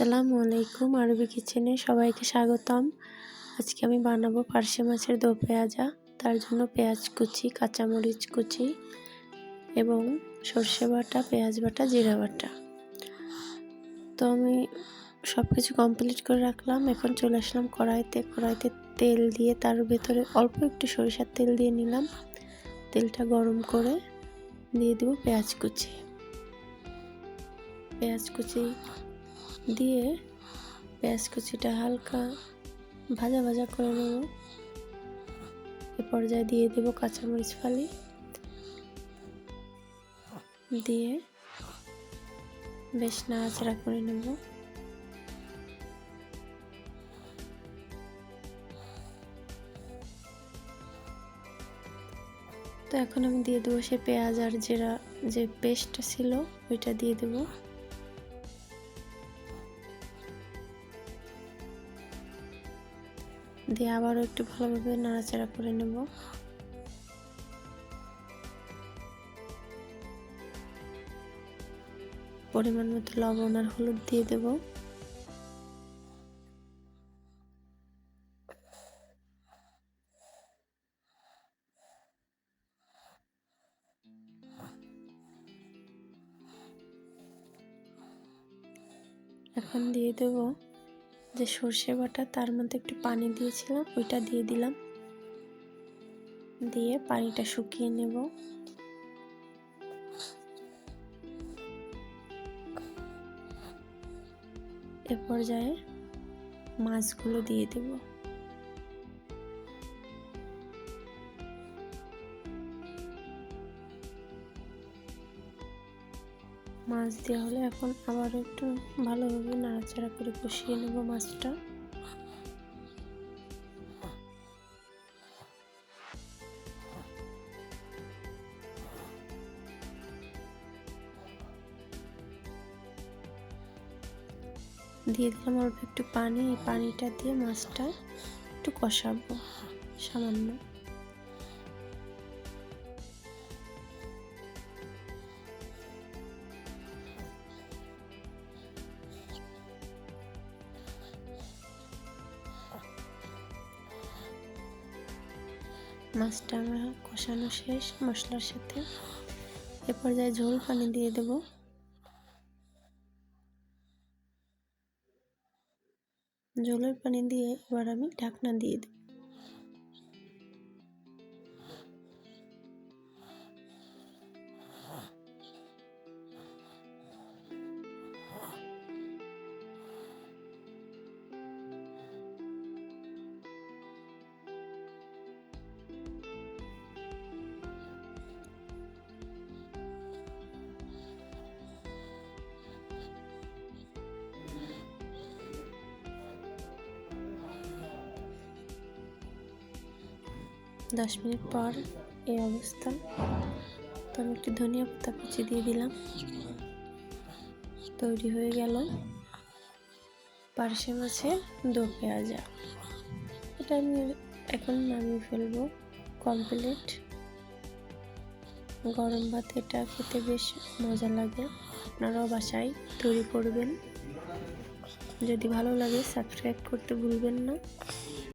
আসসালামু আলাইকুম, আরবি কিচেনে সবাইকে স্বাগতম। আজকে আমি বানাবো পার্শে মাছের দো পেঁয়াজা, তার জন্য পেঁয়াজ কুচি, কাঁচামরিচ কুচি এবং সর্ষে বাটা, পেঁয়াজ বাটা, জিরা বাটা। তো আমি সব কিছু কমপ্লিট করে রাখলাম, এখন চলে আসলাম কড়াইতে। কড়াইতে তেল দিয়ে তার ভেতরে অল্প একটু সরিষার তেল দিয়ে নিলাম। তেলটা গরম করে দিয়ে দেবো পেঁয়াজ কুচি। পেঁয়াজ কুচি দিয়ে পেঁয়াজ কুচিটা হালকা ভাজা ভাজা করে নেব। এ পর্যায়ে দিয়ে দেব কাঁচামরিচ ফালি। দিয়ে বেশ নাড়াচাড়া করে নেব। তো এখন আমি দিয়ে দেবো সে পেঁয়াজ আর জিরা যে পেস্টটা ছিল, ওইটা দিয়ে দেবো। দিয়ে আবারও একটু ভালোভাবে নাড়াচাড়া করে নেব। পরিমাণ মতো লবণ আর হলুদ দিয়ে দেব। এখন দিয়ে দেবো যে সর্ষে বাটা তার মধ্যে একটু পানি দিয়েছিলাম, ওইটা দিয়ে দিলাম। দিয়ে পানিটা শুকিয়ে নেব। এ পর্যায়ে মাছগুলো দিয়ে দেব। মাছ দেওয়া হলে এখন আবার একটু ভালোভাবে নাড়াচাড়া করে কষিয়ে নেব মাছটা। দিয়ে দিলাম অল্প একটু পানি, এই পানিটা দিয়ে মাছটা একটু কষাবো, সামান্য। মাছটা আমরা কষানো শেষ, মশলার সাথে। এ পর্যায়ে ঝোল পানি দিয়ে দেব। ঝোলের পানি দিয়ে এবার আমি ঢাকনা দিয়ে দেব। দশ মিনিট পর এই অবস্থা। তো আমি একটু ধনিয়া পাতা কুচি দিয়ে দিলাম। তৈরি হয়ে গেল পার্শে মাছের দো পেঁয়াজা। এটা আমি এখন নামিয়ে ফেলব কমপ্লিট গরম ভাত এটা খেতে বেশ মজা লাগে। আপনারাও বাসায় তৈরি করবেন। যদি ভালো লাগে সাবস্ক্রাইব করতে ভুলবেন না।